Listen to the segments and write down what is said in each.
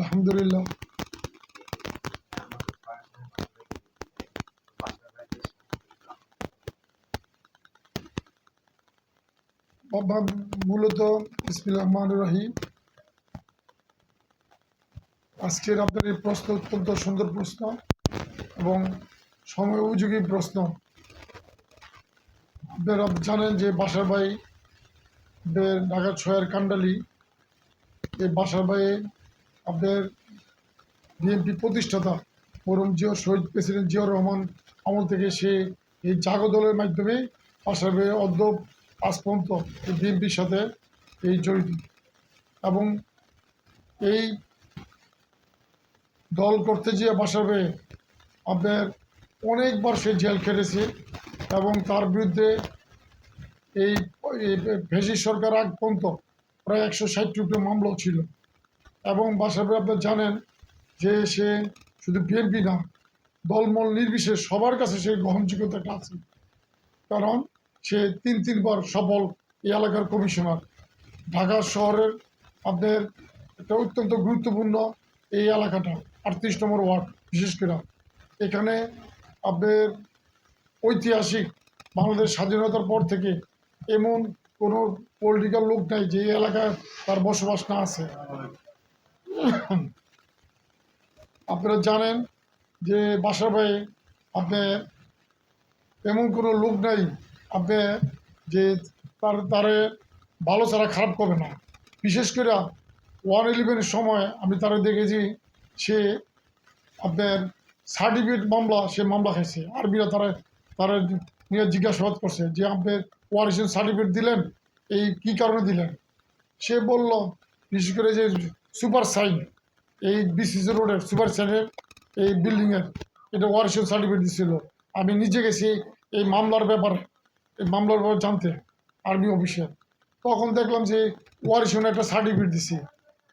আলহামদুলিল্লাহ। মূলত ইসমিল রহমান রহিম। আজকের আপনার এই প্রশ্ন অত্যন্ত সুন্দর প্রশ্ন এবং সময় উপযোগী প্রশ্ন। আপনারা জানেন যে বাসার ভাই ঢাকা ছয়ের কান্ডালি, এই বাসার ভাইয়ে আপনার বিএনপি প্রতিষ্ঠাতা মরম জিয়া শহীদ প্রেসিডেন্ট জিয়াউর রহমান আমল থেকে সে এই জাগো দলের মাধ্যমে ভাইয়ে অদ্য আজ পর্যন্ত বিএনপির সাথে এই জড়িত। এবং এই দল করতে গিয়ে বাসাবে আপনার অনেকবার সে জেল খেটেছে এবং তার বিরুদ্ধে এই ভেসি সরকার আগ পর্যন্ত প্রায় একশো ষাট উপরে মামলাও ছিল। এবং বাসাবে আপনার জানেন যে সে শুধু বিএনপি না, দলমল নির্বিশেষ সবার কাছে সে গ্রহণযোগ্যতাটা আছে। কারণ সে তিন, তিনবার সফল এই এলাকার কমিশনার। ঢাকা শহরের আপনার একটা অত্যন্ত গুরুত্বপূর্ণ এই এলাকাটা, আটত্রিশ নম্বর ওয়ার্ড, বিশেষ করে। এখানে আপনার ঐতিহাসিক বাংলাদেশ স্বাধীনতার পর থেকে এমন কোনো পলিটিক্যাল লোক নাই যে এলাকায় তার বসবাস না আছে। আপনারা জানেন যে বাসার ভাই, আপনি এমন কোনো লোক নাই, আপনি যে তার, তারে ভালো ছাড়া খারাপ করবে না। বিশেষ করে ওয়ান ইলেভেনের সময় আমি তারা দেখেছি, সে আপনার সার্টিফিকেট মামলা, সে মামলা খাইছে। আরবিরা তারা তারা নিয়ে জিজ্ঞাসাবাদ করছে যে আপনি ওয়ারিশন সার্টিফিকেট দিলেন, এই কি কারণে দিলেন? সে বলল, বিশেষ করে যে সুপার সাইন, এই বিসিসি রোডের সুপার সাইনের এই বিল্ডিংয়ের এটা ওয়ারিশন সার্টিফিকেট দিছিল। আমি নিজে গেছি এই মামলার ব্যাপারে, এই মামলার ব্যাপারে জানতে আর্মি অফিসে তখন দেখলাম যে ওয়ারিশন একটা সার্টিফিকেট দিছি।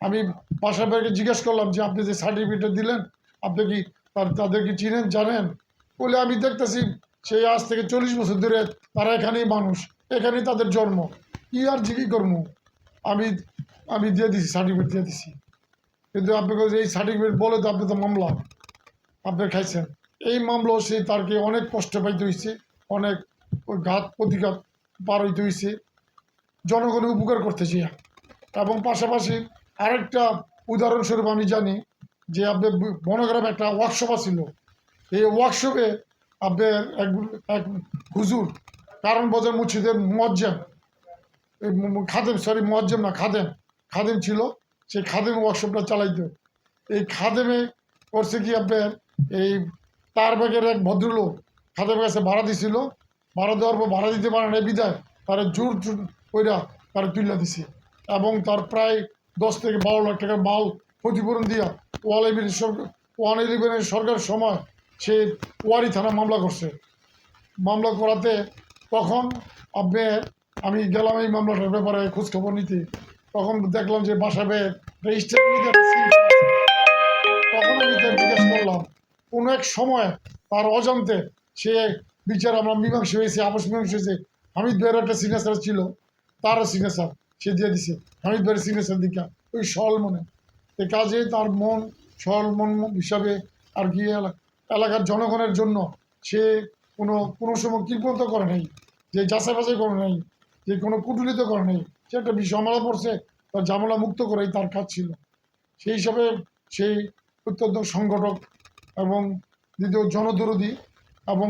আমি বাসা ভাইকে জিজ্ঞেস করলাম যে, আপনি যে সার্টিফিকেটটা দিলেন, আপনি কি তার, তাদেরকে চিনেন, জানেন? বলে, আমি দেখতেছি সেই আজ থেকে চল্লিশ বছর ধরে তারা এখানেই মানুষ, এখানেই তাদের জন্ম। কি আর জিজ্ঞি কর্ম আমি আমি দিয়ে দিছি সার্টিফিকেট দিয়ে দিছি। কিন্তু আপনাকে যে এই সার্টিফিকেট বলে তো আপনি তো মামলা। আপনি খাইছেন। এই মামলাও সে তারকে অনেক কষ্ট পাইতে হয়েছে অনেক ওই ঘাত প্রতিঘাত পার হইতে হয়েছে জনগণের উপকার করতেছি এবং পাশাপাশি আরেকটা উদাহরণস্বরূপ আমি জানি যে আপনার বনগ্রাম একটা ওয়ার্কশপ ছিল এই ওয়ার্কশপে আপনার এক এক হুজুর কারণ বাজার মুর্শিদের মজ্জেম। খাদেম সরি মজ্জেম না, খাদেম। খাদেম ছিল, সেই খাদেম ওয়ার্কশপটা চালাইতো। এই খাদেমে করছে কি আপনার, এই তার ব্যাগের এক ভদ্রলোক খাদেমের কাছে ভাড়া দিছিল। ভাড়া দেওয়ার পর ভাড়া দিতে পারে না বিদায় তারা জোর জোর কইরা তারা তুলে দিছে। এবং তার প্রায় দশ থেকে বারো লাখ টাকার মাল ক্ষতিপূরণ দিয়া ওয়ান ইলেভেন সরকার ওয়ান ইলেভেনের সরকার সময় সে ওয়ারি থানা মামলা করছে। মামলা করাতে তখন আপনার, আমি গেলাম এই মামলাটার ব্যাপারে খোঁজখবর নিতে। তখন দেখলাম যে বাসা বের রেজিস্টার তখন আমি তার জিজ্ঞেস করলাম, কোনো এক সময় তার অজান্তে সে বিচার আমরা মীমাংসা হয়েছে আপস মীমাংসা হয়েছে, হামিদ ভাইয়ের একটা সিগনেচার ছিল, তারও সিগনেচার সে দিয়ে দিছে, হামিদ ভাইয়ের সিগনেচার দিকা। ওই সরল মনে। এ কাজে তার মন সরল মন হিসাবে আর কি এলা- এলাকার জনগণের জন্য সে কোনো কোনো সময় কৃপন্ত করে নাই, যে যাচাই বাছাই করে নাই যে কোনো কুটুলিত করে নাই। সে একটা বিষয় আমলা পড়ছে, তার জামলা মুক্ত করাই তার কাজ ছিল। সেই হিসাবে সেই অত্যন্ত সংগঠক এবং দ্বিতীয় জনদরদি এবং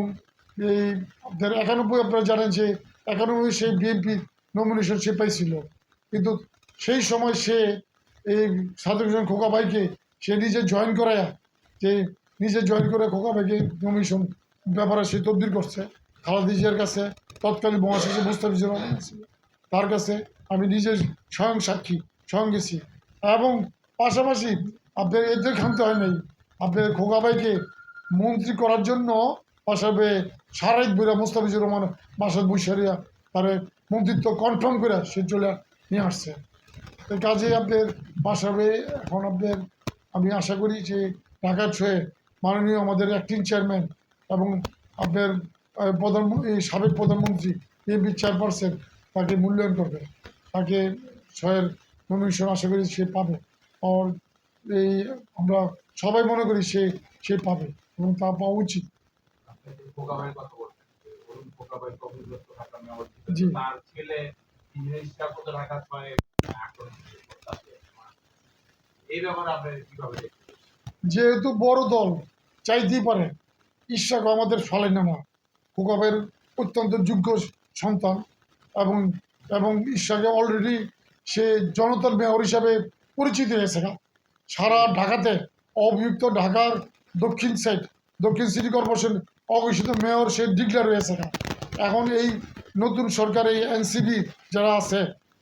এই আপনার একানব্বই আপনারা জানেন যে একানব্বই সেই বিএনপি নমিনেশন সে পাইছিল। কিন্তু সেই সময় সে এই সাধু কিষণ খোকা ভাইকে সে নিজে জয়েন করায় যে নিজে জয়েন করে খোকা ভাইকে নমিনেশন ব্যাপারে সে তদবির করছে, খালাদি জিয়ার কাছে তৎকালীন মহাশাসক মুস্তাফিজুর রহমান ছিল তার কাছে আমি নিজে স্বয়ং সাক্ষী, স্বয়ং গেছি। এবং পাশাপাশি আপনার এদের খামতে হয় নাই। আপনার খোকা ভাইকে মন্ত্রী করার জন্য পাশাপাশি সারাইত বইরা মুস্তাফিজুর রহমান বাসাদ বৈশারিয়া তার মন্ত্রিত্ব কনফার্ম করে সে চলে নিয়ে আসছে। তো কাজে আপনার পাশাপাশি এখন আপনার আমি আশা করি যে ঢাকার ছয়ে মাননীয় আমাদের অ্যাক্টিং চেয়ারম্যান এবং আপনার প্রধানমন্ত্রী এই সাবেক প্রধানমন্ত্রী এমপি চেয়ারপারসন তাকে মূল্যায়ন করবে। তাকে ছয়ের নমিনেশন আশা করি সে পাবে। আর এই আমরা সবাই মনে করি সে সে পাবে এবং তা পাওয়া উচিত। জি। যেহেতু বড় দল চাইতেই পারে। ঈর্ষাক আমাদের ফলে না খোকাবের অত্যন্ত যোগ্য সন্তান এবং এবং ঈর্ষাকে অলরেডি সে জনতার মেয়র হিসাবে পরিচিত হয়েছে। সারা ঢাকাতে অভিযুক্ত ঢাকার দক্ষিণ সাইড দক্ষিণ সিটি কর্পোরেশন অঘোষিত মেয়র সে ডিক্লেয়ার হয়েছে। এখন এই নতুন সরকার, এই এনসিপি যারা আছে,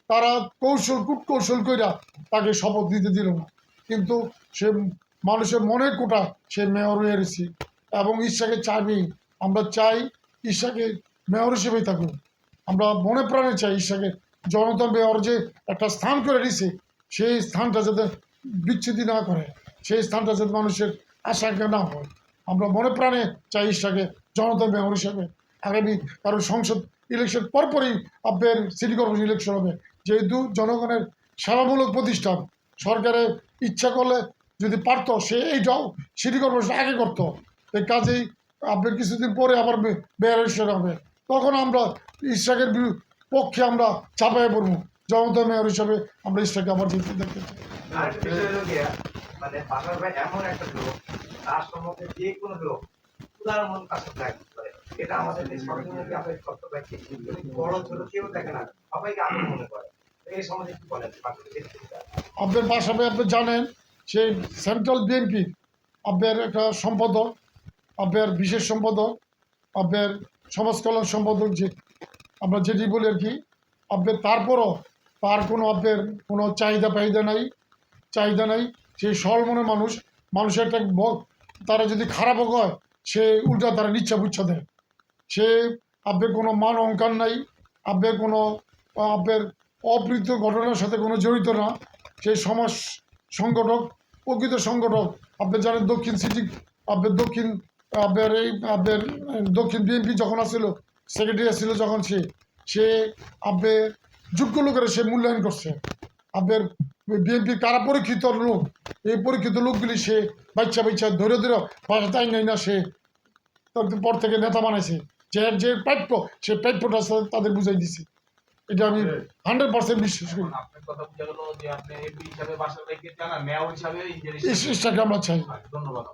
তারা কৌশল কূটকৌশল কইরা তাকে শপথ দিতে দিল না। কিন্তু সে মানুষের মনের কোটা সে মেয়র হয়ে রয়েছে এবং ঈর্ষাকে চাইবেই। আমরা চাই ঈর্ষাকে মেয়র হিসেবেই থাকুক আমরা মনে প্রাণে চাই ঈর্ষাকে জনতা মেয়র যে একটা স্থান করে দিছে সেই স্থানটা যাতে বিচ্ছেদি না করে, সেই স্থানটা যাতে মানুষের আশঙ্কা না হয়। আমরা মনে প্রাণে চাই ঈর্ষাকে জনতা মেয়র হিসেবে। আগামী কারণ সংসদ ইলেকশন পরপরই আপনার সিটি কর্পোরেশন ইলেকশন হবে। যেহেতু জনগণের সেবামূলক প্রতিষ্ঠান সরকারের ইচ্ছা করলে যদি পারতো, সে এইটাও সিটি কর্পোরেশন আগে করতো। কাজেই আপনার কিছুদিন পরে আবার মেয়র হবে। তখন আমরা ইশাকের পক্ষে আমরা চাপাই পড়ব। জনতা মেয়র হিসাবে আমরা ইশাকে আবার জিততে দেখতে মানে বাসার ভাই এমন একটা লোক তার সম্বন্ধে যে কোনো লোক উদার মন তার সাথে এটা আমাদের দেশ আমাদের কর্তব্য বড় ছোট কেউ দেখে না সবাইকে আপন মনে করে। এই সম্বন্ধে কি বলেন? আপনার বাসাবে আপনি জানেন সেই সেন্ট্রাল বিএনপি আপনার একটা সম্পাদক আপনার বিশেষ সম্পাদক আপনার সমাজ কল্যাণ সম্পাদক যে আমরা যেটি বলি আর কি আপনার তারপরও তার কোনো আপনার কোনো চাহিদা পাহিদা নাই, চাহিদা নাই। সেই সরল মনে মানুষ, মানুষের একটা ব- তারা যদি খারাপও হয়, সে উল্টা তারা নিচ্ছা বুচ্ছা দেয়। সে আপনার কোনো মান অহংকার নাই আপনার কোনো আপনার অপ্রীত ঘটনার সাথে কোনো জড়িত না। সেই সমাজ সংগঠক, প্রকৃত সংগঠক, আপনি জানেন দক্ষিণ সিটি আপনার দক্ষিণ আপনার এই আপনার দক্ষিণ বিএনপি যখন আসছিল সেক্রেটারি আসছিল যখন সে সে আপনার যোগ্য লোকেরা সে মূল্যায়ন করছে। আপনার বিএনপি কারা পরীক্ষিত লোক এই পরীক্ষিত লোকগুলি সে বাচ্চা বাচ্চা ধরে ধরে বাসা তাই নাই না সে পর থেকে নেতা বানাইছে। যে যে প্রাপ্য সে প্রাপ্যটা তাদের বুঝাই দিছে। এটা আমি হান্ড্রেড পার্সেন্ট বিশ্বাস করি। আমরা চাই। ধন্যবাদ।